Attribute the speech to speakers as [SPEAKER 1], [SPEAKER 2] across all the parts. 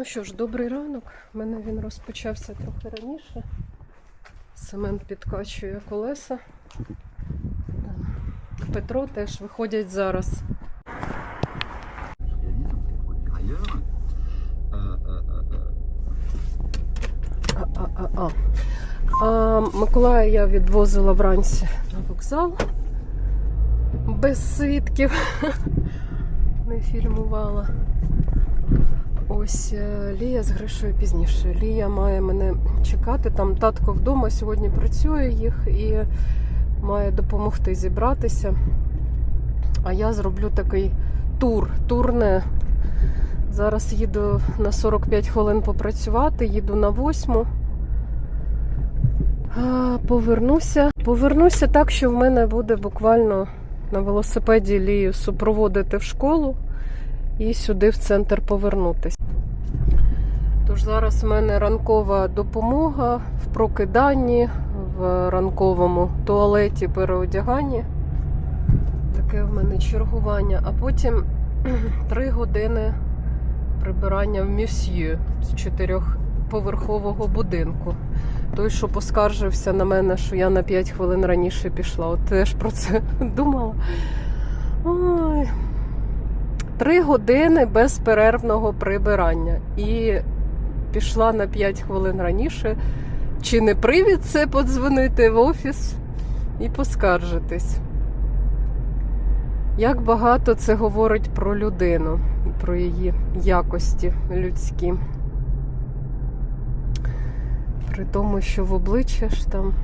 [SPEAKER 1] Ну що ж, добрий ранок. У мене він розпочався трохи раніше. Семен підкачує колеса. Петро теж виходять зараз.
[SPEAKER 2] Euh,
[SPEAKER 1] А-а-а-а. А, Миколая я відвозила вранці на вокзал. Без свідків. Не фільмувала. Ось е, Лія з Гришою пізніше. Лія має мене чекати. Там татко вдома сьогодні працює їх і має допомогти зібратися. А я зроблю такий тур, турне. Зараз їду на 45 хвилин попрацювати, їду на 8. Повернуся. Повернуся так, що в мене буде буквально на велосипеді Лію супроводити в школу і сюди в центр повернутися. Тож зараз в мене ранкова допомога в прокиданні, в ранковому туалеті переодяганні. Таке в мене чергування, а потім три години прибирання в мюсьє з чотирьохповерхового будинку. Той, що поскаржився на мене, що я на 5 хвилин раніше пішла. От теж про це думала. Ой. Три години безперервного прибирання. І пішла на 5 хвилин раніше. Чи не привід це подзвонити в офіс і поскаржитись? Як багато це говорить про людину, про її якості людські. При тому, що в обличчя ж там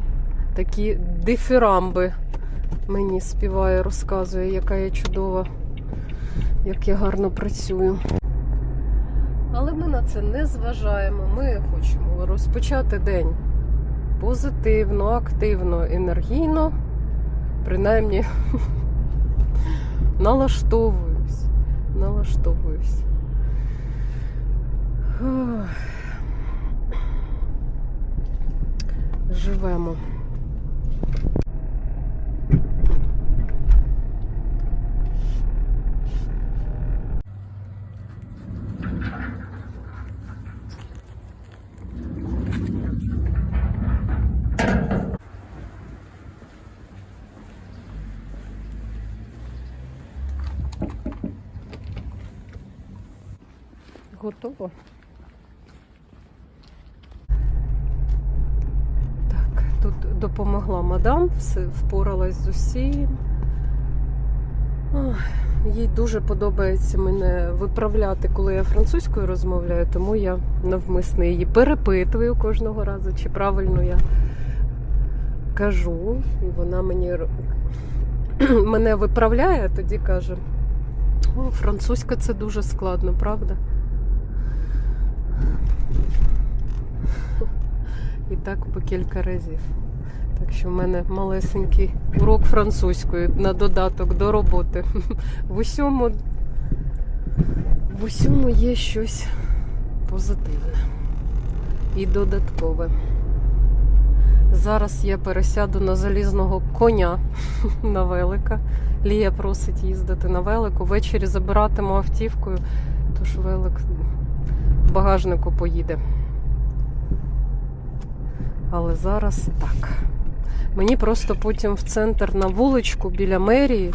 [SPEAKER 1] такі дифірамби мені співає, розказує, яка я чудова, як я гарно працюю. Ми на це не зважаємо. Ми хочемо розпочати день позитивно, активно, енергійно. Принаймні налаштовуюсь. Налаштовуюсь. Живемо. Готово. Так, тут допомогла мадам, все впоралась з усім. Їй дуже подобається мене виправляти, коли я французькою розмовляю, тому я навмисно її перепитую кожного разу, чи правильно я кажу. І вона мені мене виправляє, тоді каже: О, французька це дуже складно, правда? І так по кілька разів. Так що в мене малесенький урок французької на додаток до роботи. В усьому, в усьому є щось позитивне і додаткове. Зараз я пересяду на залізного коня на велика. Лія просить їздити на велику. Ввечері забиратиму автівкою, тож велик багажнику поїде. Але зараз так. Мені просто потім в центр на вуличку біля мерії,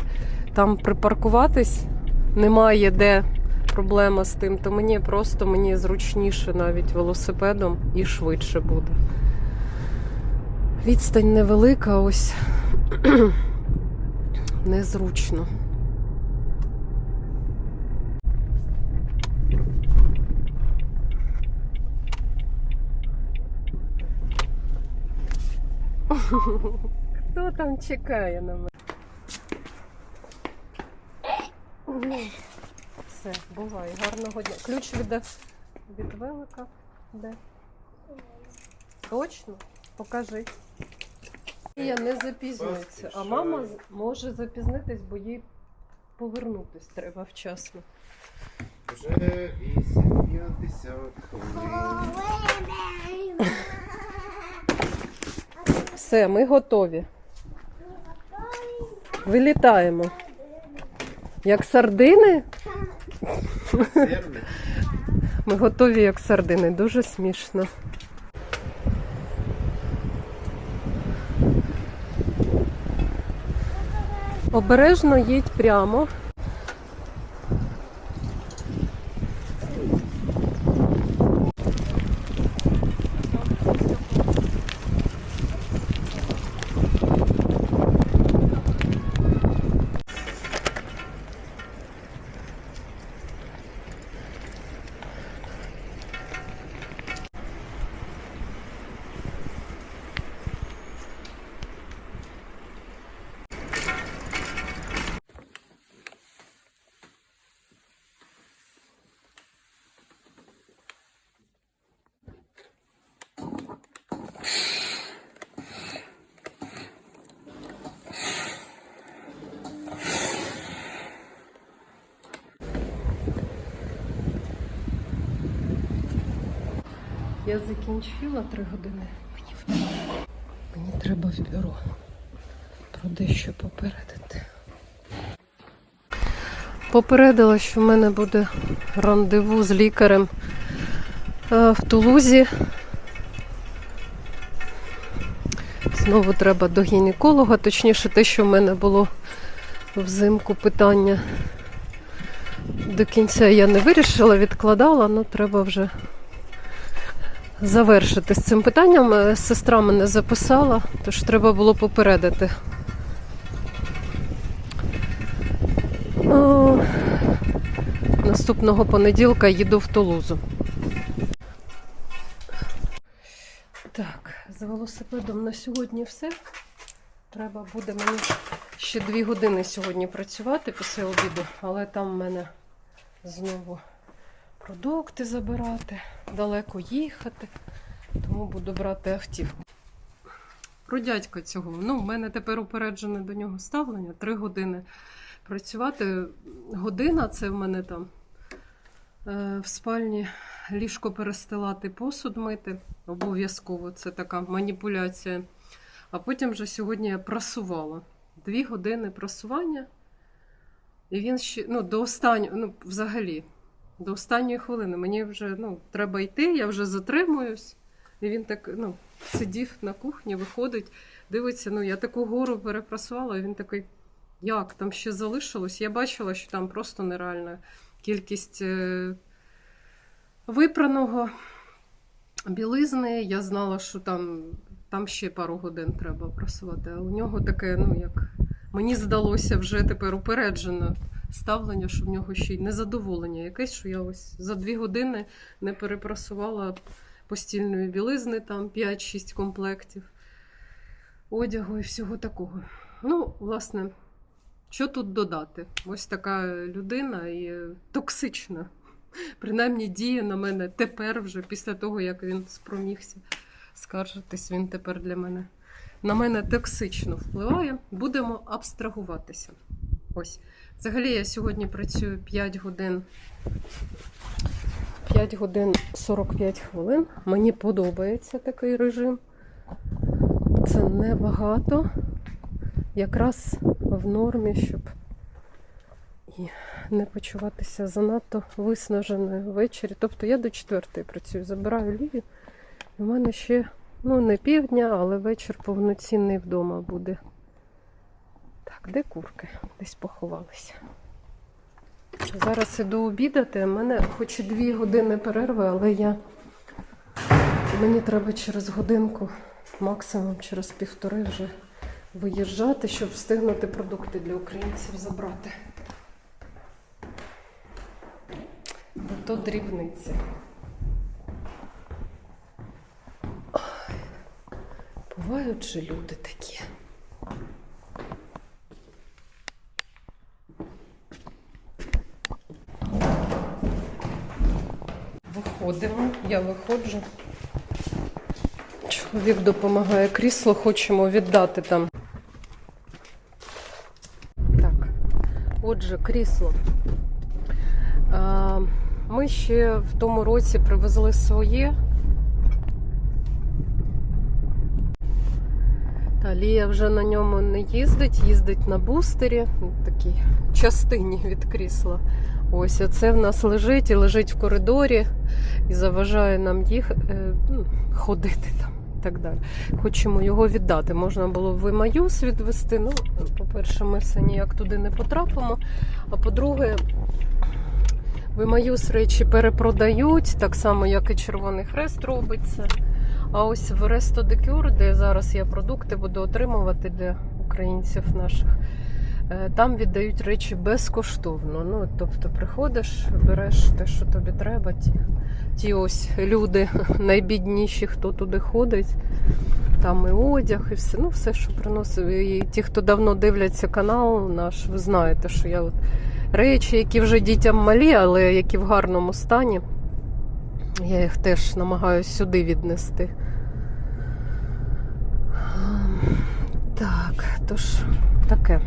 [SPEAKER 1] там припаркуватись немає де проблема з тим, то мені просто мені зручніше навіть велосипедом і швидше буде. Відстань невелика, ось незручно. Хто там чекає на мене? Все, бувай, гарного дня. Ключ від, від велика. Де? Точно? Покажи. Я не запізнюється, а мама може запізнитись, бо їй повернутись треба вчасно.
[SPEAKER 2] Вже 8.50 хвилин.
[SPEAKER 1] Все, ми готові. Вилітаємо. Як сардини? Ми готові як сардини, дуже смішно. Обережно їдь прямо. Я закінчила три години. Мені. Мені треба в бюро про дещо попередити. Попередила, що в мене буде рандеву з лікарем е, в Тулузі. Знову треба до гінеколога, точніше, те, що в мене було взимку питання. До кінця я не вирішила, відкладала, але треба вже завершити з цим питанням. Е, Сестра мене записала, тож треба було попередити. О, наступного понеділка їду в Тулузу. Так, з велосипедом на сьогодні все. Треба буде мені ще дві години сьогодні працювати після обіду, але там в мене знову продукти забирати, далеко їхати, тому буду брати автівку. Про дядька цього. Ну, в мене тепер упереджене до нього ставлення. Три години працювати. Година це в мене там е, в спальні ліжко перестилати, посуд мити. Обов'язково це така маніпуляція. А потім вже сьогодні я прасувала. Дві години прасування. І він ще ну, до останнього, ну, взагалі, до останньої хвилини. Мені вже ну, треба йти, я вже затримуюсь. І він так ну, сидів на кухні, виходить, дивиться, ну я таку гору перепрасувала, і він такий, як там ще залишилось? Я бачила, що там просто нереальна кількість е, випраного білизни. Я знала, що там, там ще пару годин треба прасувати. А у нього таке, ну як мені здалося вже тепер упереджено ставлення, що в нього ще й незадоволення якесь, що я ось за дві години не перепрасувала постільної білизни, там 5-6 комплектів одягу і всього такого. Ну, власне, що тут додати? Ось така людина і токсична. Принаймні діє на мене тепер, вже після того, як він спромігся скаржитись, він тепер для мене на мене токсично впливає. Будемо абстрагуватися. Ось. Взагалі я сьогодні працюю 5 годин 5 годин 45 хвилин. Мені подобається такий режим. Це небагато. Якраз в нормі, щоб і не почуватися занадто виснаженою ввечері. Тобто я до четвертої працюю, забираю Лію. І в мене ще ну, не півдня, але вечір повноцінний вдома буде. Так, де курки? Десь поховалися. Зараз іду обідати. У мене хоч і дві години перерви, але я... мені треба через годинку, максимум через півтори вже виїжджати, щоб встигнути продукти для українців забрати. Бо то дрібниці. Бувають же люди такі. Виходимо, я виходжу. Чоловік допомагає крісло, хочемо віддати там. Так, отже, крісло. Ми ще в тому році привезли своє. Та Лія вже на ньому не їздить, їздить на бустері, такій частині від крісла. Ось а це в нас лежить і лежить в коридорі і заважає нам їх е, ну, ходити там і так далі. Хочемо його віддати. Можна було б в Імаюс відвести. Ну, по-перше, ми все ніяк туди не потрапимо. А по-друге, в Імаюс речі перепродають, так само, як і Червоний Хрест робить це. А ось в Ресто Декюр, де зараз я продукти буду отримувати для українців наших, там віддають речі безкоштовно. Ну, тобто приходиш, береш те, що тобі треба. Ті, ті ось люди найбідніші, хто туди ходить. Там і одяг, і все, ну все, що приносив. І ті, хто давно дивляться канал наш, ви знаєте, що я от речі, які вже дітям малі, але які в гарному стані. Я їх теж намагаюся сюди віднести. Ем, Так, тож таке.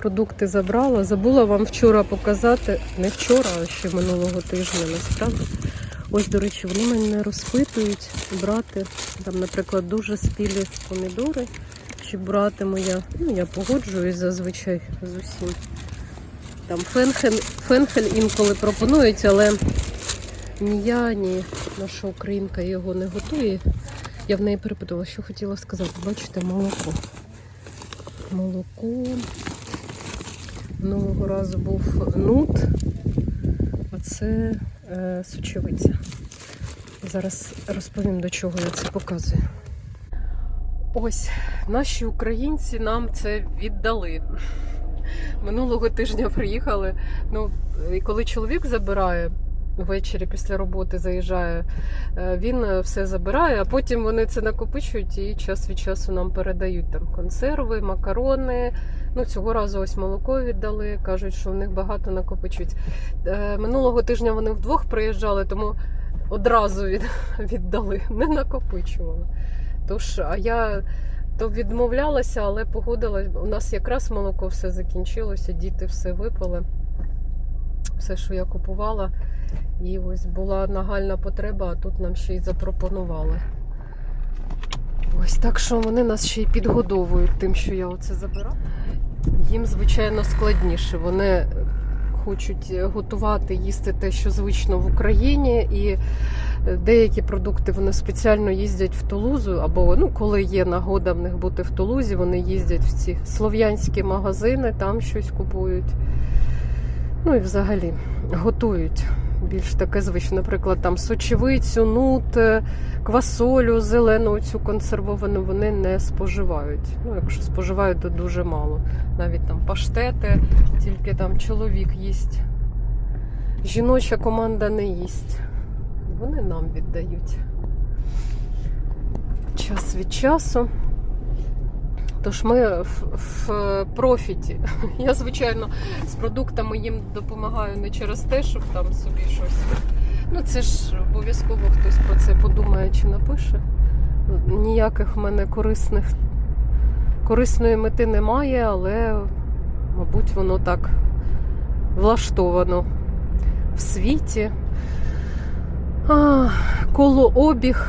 [SPEAKER 1] Продукти забрала. Забула вам вчора показати, не вчора, а ще минулого тижня насправді. Ось, до речі, вони мене розпитують брати, там, наприклад, дуже спілі помідори, чи братиму я. Ну, я погоджуюсь зазвичай з усім. Там фенхель, фенхель інколи пропонують, але ні я, ні наша українка його не готує. Я в неї перепитала, що хотіла сказати. Бачите, молоко. Молоко. Минулого разу був нут, а це е, сучевиця. Зараз розповім, до чого я це показую. Ось наші українці нам це віддали. Минулого тижня приїхали. Ну, і коли чоловік забирає ввечері після роботи, заїжджає, е, він е, все забирає, а потім вони це накопичують і час від часу нам передають там консерви, макарони. Ну, цього разу ось молоко віддали. Кажуть, що в них багато накопичують. Е, Минулого тижня вони вдвох приїжджали, тому одразу від, віддали, не накопичували. Тож, а я то відмовлялася, але погодилась. У нас якраз молоко все закінчилося, діти все випили. Все, що я купувала. І ось була нагальна потреба, а тут нам ще й запропонували. Ось так що вони нас ще й підгодовують тим, що я оце забираю. Їм, звичайно, складніше. Вони хочуть готувати, їсти те, що звично в Україні, і деякі продукти вони спеціально їздять в Тулузу, або ну, коли є нагода в них бути в Тулузі, вони їздять в ці слов'янські магазини, там щось купують. Ну і взагалі готують більш таке звичне. Наприклад, там сочевицю, нут, е, квасолю, зелену цю консервовану вони не споживають. Ну, якщо споживають, то дуже мало. Навіть там паштети, тільки там чоловік їсть. Жіноча команда не їсть. Вони нам віддають. Час від часу. Тож ми в, в профіті. Я, звичайно, з продуктами їм допомагаю не через те, щоб там собі щось. Ну, це ж обов'язково хтось про це подумає чи напише. Ніяких в мене корисних корисної мети немає, але, мабуть, воно так влаштовано в світі. А, колообіг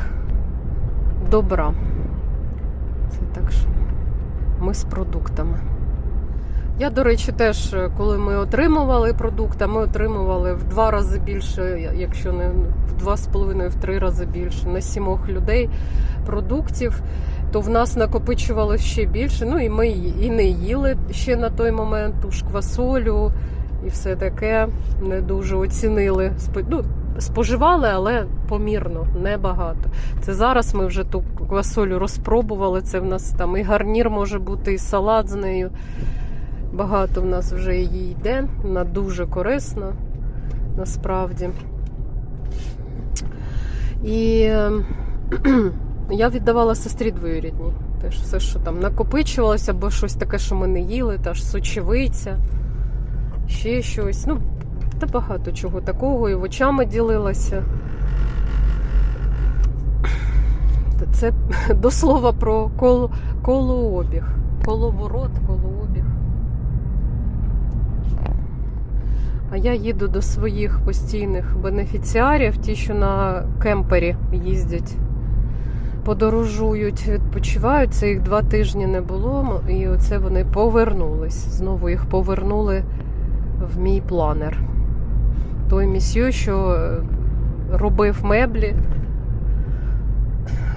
[SPEAKER 1] добра. Це так що ми з продуктами. Я, до речі, теж, коли ми отримували продукти, ми отримували в два рази більше, якщо не в два з половиною, в три рази більше на сімох людей продуктів, то в нас накопичувалося ще більше. Ну і ми і не їли ще на той момент ту ж квасолю і все таке не дуже оцінили. Ну, споживали, але помірно, небагато. Це зараз ми вже ту квасолю розпробували. Це в нас там і гарнір може бути, і салат з нею. Багато в нас вже її йде. Вона дуже корисна насправді. І я віддавала сестрі двоюрідній. Теж все, що там накопичувалося, або щось таке, що ми не їли, та ж сочевиця, ще щось. Ну, та багато чого такого, і в очами ділилася. Це до слова про коло, колообіг. Коловорот, колообіг. А я їду до своїх постійних бенефіціарів, ті, що на кемпері їздять подорожують, відпочивають. Це їх два тижні не було, і оце вони повернулись. Знову їх повернули в мій планер. Той місьє, що е, робив меблі,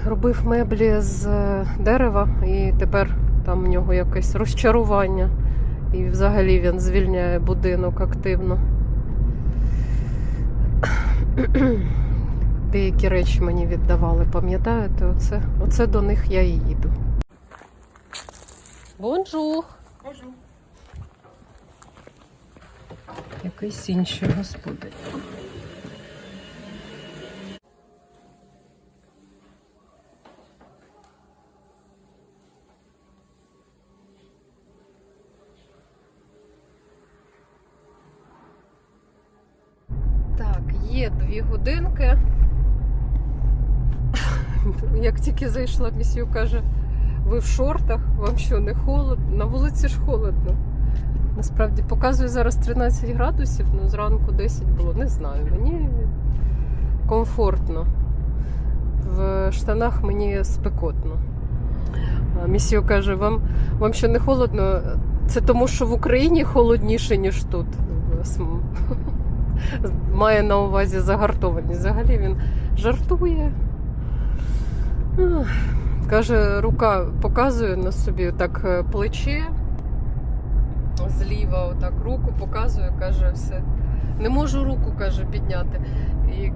[SPEAKER 1] робив меблі з е, дерева, і тепер там в нього якесь розчарування. І взагалі він звільняє будинок активно. Деякі речі мені віддавали, пам'ятаєте? Оце, оце до них я і їду. Бонжур! Якийсь інший господар. Так, є дві годинки. Як тільки зайшла, місію каже, ви в шортах, вам що, не холодно? На вулиці ж холодно. Насправді показує зараз 13 градусів, ну зранку 10 було, не знаю. Мені комфортно. В штанах мені спекотно. А місію каже, вам, вам що не холодно? Це тому, що в Україні холодніше, ніж тут. Має на увазі загартованість. Взагалі він жартує. Каже, рука показує на собі так е, плече. Зліва, отак руку показує, каже, все. Не можу руку, каже, підняти. І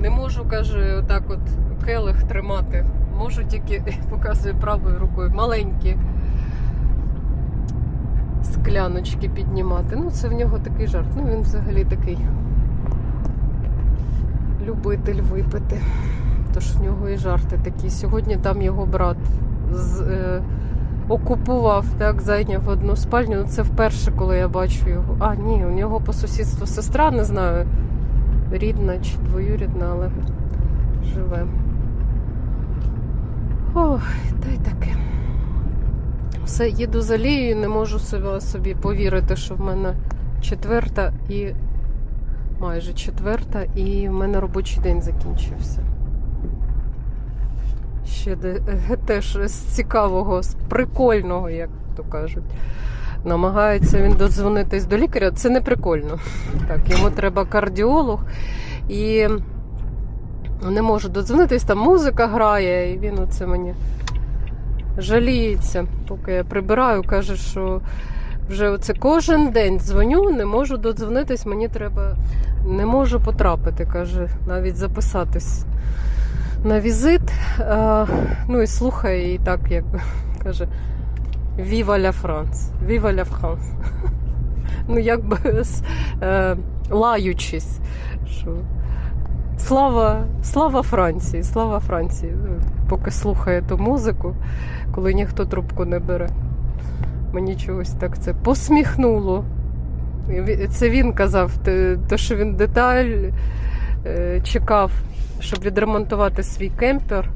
[SPEAKER 1] не можу, каже, отак от келих тримати. Можу тільки показує правою рукою маленькі скляночки піднімати. Ну, це в нього такий жарт. Ну, він взагалі такий любитель випити. Тож в нього і жарти такі. Сьогодні там його брат з, е, окупував, так, зайняв одну спальню. Ну, це вперше, коли я бачу його. А, ні, у нього по сусідству сестра, не знаю, рідна чи двоюрідна, але живе. Ой, та й таке. Все, їду за Лією, не можу собі повірити, що в мене четверта і майже четверта, і в мене робочий день закінчився. Ще е, теж з цікавого, з прикольного, як то кажуть. Намагається він додзвонитись до лікаря. Це не прикольно. Так, йому треба кардіолог і не можу додзвонитись, там музика грає, і він оце мені жаліється, поки я прибираю, каже, що вже оце кожен день дзвоню, не можу додзвонитись, мені треба, не можу потрапити, каже, навіть записатись на візит. А, ну і слухає, і так як каже: Viva la France! Viva la France! Ну, якби е, лаючись, що слава, слава Франції, слава Франції. Поки слухає ту музику, коли ніхто трубку не бере. Мені чогось так це посміхнуло. Це він казав, те, що він деталь е, чекав, щоб відремонтувати свій кемпер.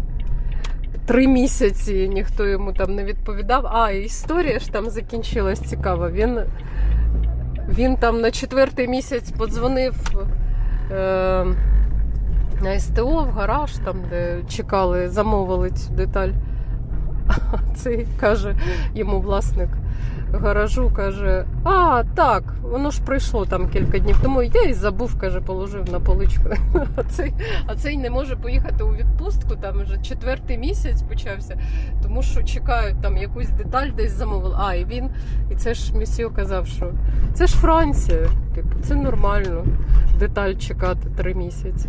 [SPEAKER 1] Три місяці ніхто йому там не відповідав. А, історія ж там закінчилась цікава. Він, він там на четвертий місяць подзвонив е, на СТО в гараж, там, де чекали, замовили цю деталь. А цей каже йому власник гаражу, каже: А, так, воно ж прийшло там кілька днів тому. Я і забув, каже, положив на поличку. А цей, а цей не може поїхати у відпустку, там вже четвертий місяць почався, тому що чекають там якусь деталь десь замовили. А, і він, і це ж місіо казав, що це ж Франція, типу, це нормально. Деталь чекати три місяці.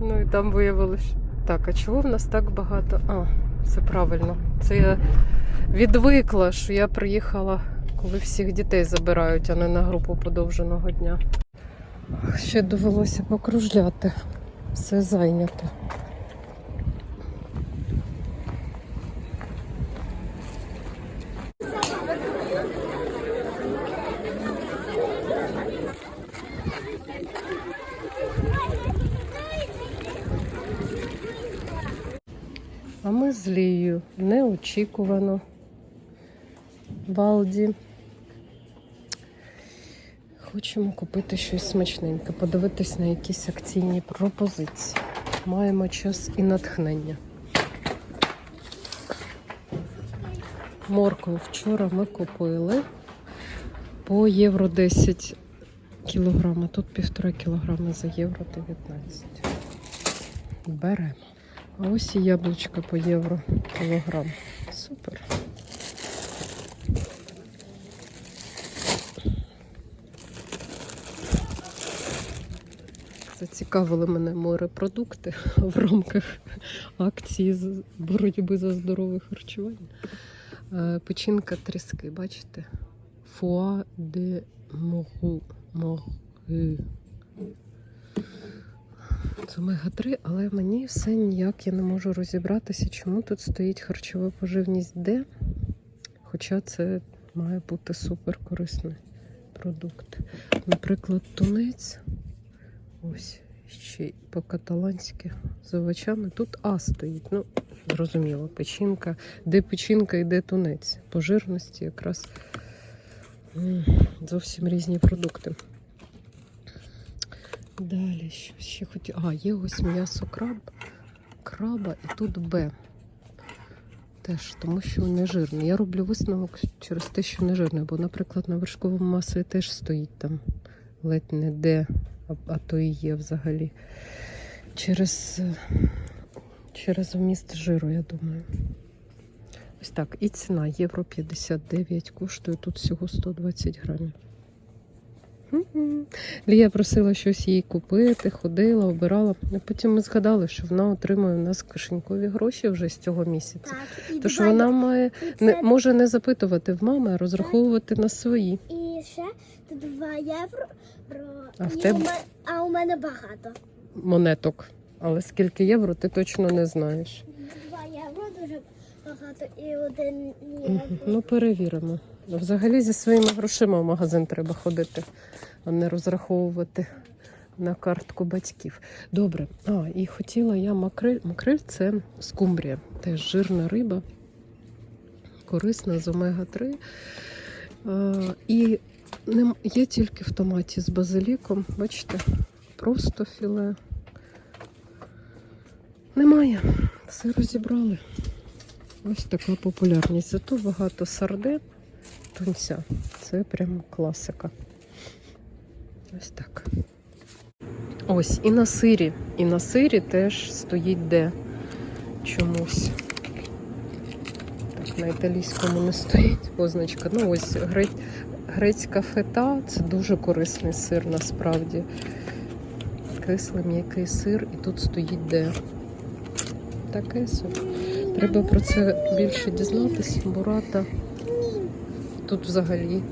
[SPEAKER 1] Ну і там виявилось. Так, а чого в нас так багато? А, все правильно. Це я відвикла, що я приїхала, коли всіх дітей забирають, а не на групу подовженого дня. Ще довелося покружляти. Все зайнято. базлію. Неочікувано. Балді. Хочемо купити щось смачненьке, подивитись на якісь акційні пропозиції. Маємо час і натхнення. Моркву вчора ми купили по євро 10 кілограма. Тут півтора кілограма за євро 19. Беремо. А ось і яблучка по євро кілограм. Супер. Зацікавили мене морепродукти в рамках акції з боротьби за здорове харчування. Е, Печінка тріски, бачите? Фуа де могу. Моги. Це омега-3, але мені все ніяк я не можу розібратися, чому тут стоїть харчова поживність Д. Хоча це має бути супер корисний продукт. Наприклад, тунець. Ось ще по-каталанськи з овочами. Тут А стоїть. Ну, зрозуміло, печінка. Де печінка і де тунець. По жирності якраз зовсім різні продукти. Далі, що ще хотів. А, є ось м'ясо краб, краба і тут Б. Теж, тому що не жирний. Я роблю висновок через те, що не жирний, бо, наприклад, на вершковому маслі теж стоїть там ледь не Д, а, а то і є взагалі. Через, через вміст жиру, я думаю. Ось так. І ціна євро 59 коштує тут всього 120 грамів. Лія просила щось їй купити, ходила, обирала. А потім ми згадали, що вона отримує у нас кишенькові гроші вже з цього місяця.
[SPEAKER 3] Так,
[SPEAKER 1] Тож
[SPEAKER 3] два
[SPEAKER 1] вона має не може не запитувати в мами, а розраховувати на свої.
[SPEAKER 3] І ще тут 2 євро.
[SPEAKER 1] А в тебе?
[SPEAKER 3] а у мене багато.
[SPEAKER 1] монеток. Але скільки євро, ти точно не знаєш.
[SPEAKER 3] 2 євро дуже багато і один
[SPEAKER 1] Мгм. Ну, перевіримо. Взагалі зі своїми грошима в магазин треба ходити, а не розраховувати на картку батьків. Добре. А, і хотіла я макрель. Макрель це скумбрія, теж жирна риба, корисна з омега-3. Е, і є тільки в томаті з базиліком. Бачите, просто філе. Немає. Все розібрали. Ось така популярність. Зато багато сардин, тунця. Це прям класика. Ось так. Ось, і на сирі. І на сирі теж стоїть де чомусь. Так, на італійському не стоїть позначка. Ну, ось гре... грецька фета це дуже корисний сир насправді. Кислий м'який сир, і тут стоїть де. Таке собі. Треба про це більше дізнатися. Бурата тут взагалі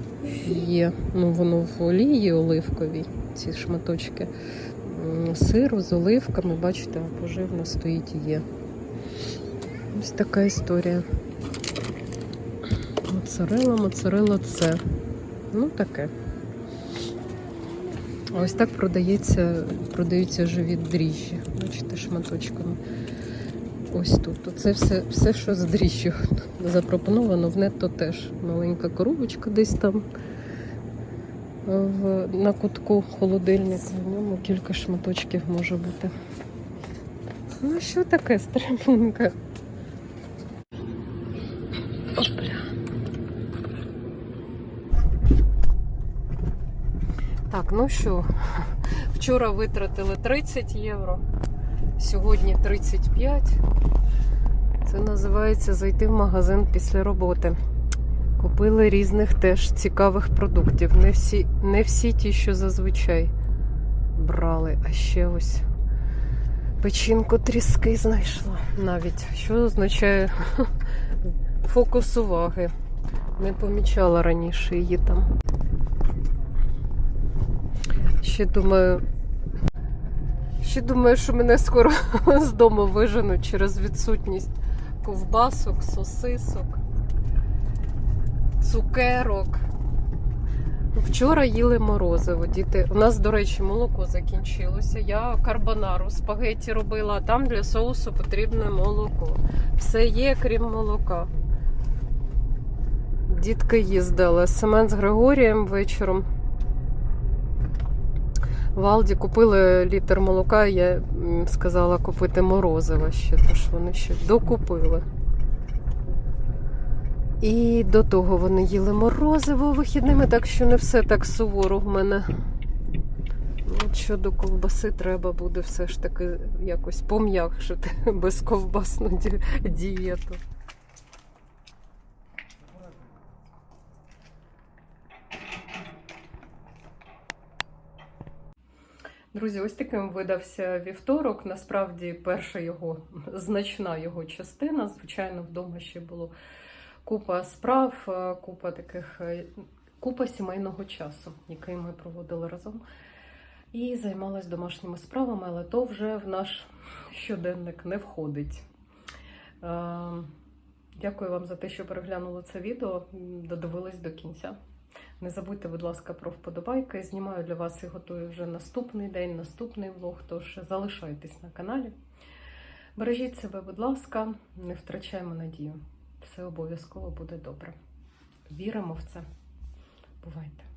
[SPEAKER 1] є. Ну, воно в олії оливковій, ці шматочки сиру з оливками. Бачите, поживна стоїть і є. Ось така історія. Моцарела, моцарела це. Ну, таке. Ось так продається, продаються живі дріжджі. Бачите, шматочками. Ось тут. Це все, все, що з дріжджю запропоновано, в нетто теж маленька коробочка десь там в, на кутку холодильника. В ньому кілька шматочків може бути. Ну, що таке стрибунка? Опля. Так, ну що, вчора витратили 30 євро, сьогодні 35. Це називається зайти в магазин після роботи. Купили різних теж цікавих продуктів. Не всі, не всі ті, що зазвичай брали, а ще ось печінку тріски знайшла навіть. Що означає фокус уваги. Не помічала раніше її там. Ще думаю, ще думаю, що мене скоро з дому виженуть через відсутність ковбасок, сосисок, цукерок. Вчора їли морозиво. Діти. У нас, до речі, молоко закінчилося. Я карбонару спагеті робила, а там для соусу потрібне молоко. Все є, крім молока. Дітки їздили. Семен з Григорієм вечором. В Алді купили літр молока, я сказала купити морозиво ще, тож вони ще докупили. І до того вони їли морозиво вихідними, так що не все так суворо в мене. Щодо ковбаси треба буде все ж таки якось пом'якшити безковбасну ді- дієту. Друзі, ось таким видався вівторок. Насправді, перша його значна його частина. Звичайно, вдома ще було купа справ, е, купа таких, е, купа сімейного часу, який ми проводили разом. І займалась домашніми справами, але то вже в наш щоденник не входить. Е, Дякую вам за те, що переглянули це відео, додивились до кінця. Не забудьте, будь ласка, про вподобайки. Знімаю для вас і готую вже наступний день, наступний влог. Тож залишайтесь на каналі. Бережіть себе, будь ласка, не втрачаємо надію. Все обов'язково буде добре. Віримо в це. Бувайте!